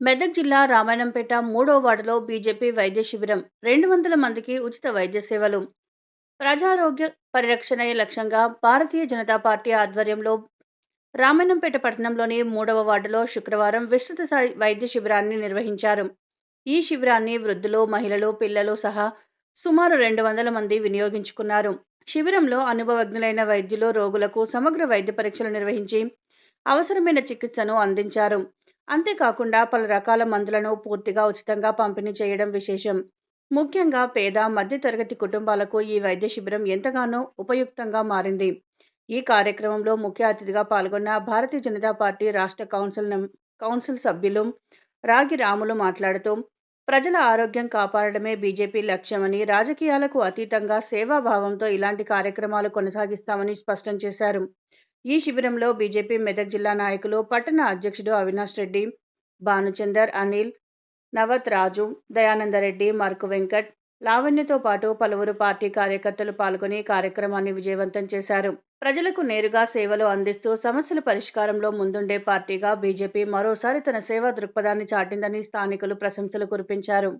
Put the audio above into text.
మెదక్ జిల్లా రామాయణంపేట మూడో వార్డులో బీజేపీ వైద్య శిబిరం. రెండు వందల మందికి ఉచిత వైద్య సేవలు. ప్రజారోగ్య పరిరక్షణ లక్ష్యంగా భారతీయ జనతా పార్టీ ఆధ్వర్యంలో రామాయణంపేట పట్టణంలోని మూడవ వార్డులో శుక్రవారం విస్తృత స్థాయి వైద్య శిబిరాన్ని నిర్వహించారు. ఈ శిబిరాన్ని వృద్ధులు మహిళలు పిల్లలు సహా సుమారు రెండు వందల మంది వినియోగించుకున్నారు. శిబిరంలో అనుభవజ్ఞులైన వైద్యులు రోగులకు సమగ్ర వైద్య పరీక్షలు నిర్వహించి అవసరమైన చికిత్సను అందించారు. అంతేకాకుండా పలు రకాల మందులను పూర్తిగా ఉచితంగా పంపిణీ చేయడం విశేషం. ముఖ్యంగా పేద మధ్యతరగతి కుటుంబాలకు ఈ వైద్య శిబిరం ఎంతగానో ఉపయుక్తంగా మారింది. ఈ కార్యక్రమంలో ముఖ్య అతిథిగా పాల్గొన్న భారతీయ జనతా పార్టీ రాష్ట్ర కౌన్సిల్ కౌన్సిల్ సభ్యులు రాగి రాములు మాట్లాడుతూ ప్రజల ఆరోగ్యం కాపాడడమే బీజేపీ లక్ష్యమని రాజకీయాలకు అతీతంగా సేవాభావంతో ఇలాంటి కార్యక్రమాలు కొనసాగిస్తామని స్పష్టం చేశారు. ఈ శిబిరంలో బీజేపీ మెదక్ జిల్లా నాయకులు పట్టణ అధ్యక్షుడు అవినాష్ రెడ్డి భానుచందర్ అనిల్ నవత్ రాజు దయానందరెడ్డి మర్కు వెంకట్ లావణ్యతో పాటు పలువురు పార్టీ కార్యకర్తలు పాల్గొని కార్యక్రమాన్ని విజయవంతం చేశారు. ప్రజలకు నేరుగా సేవలు అందిస్తూ సమస్యల పరిష్కారంలో ముందుండే పార్టీగా బీజేపీ మరోసారి తన సేవా దృక్పథాన్ని చాటిందని స్థానికులు ప్రశంసలు కురిపించారు.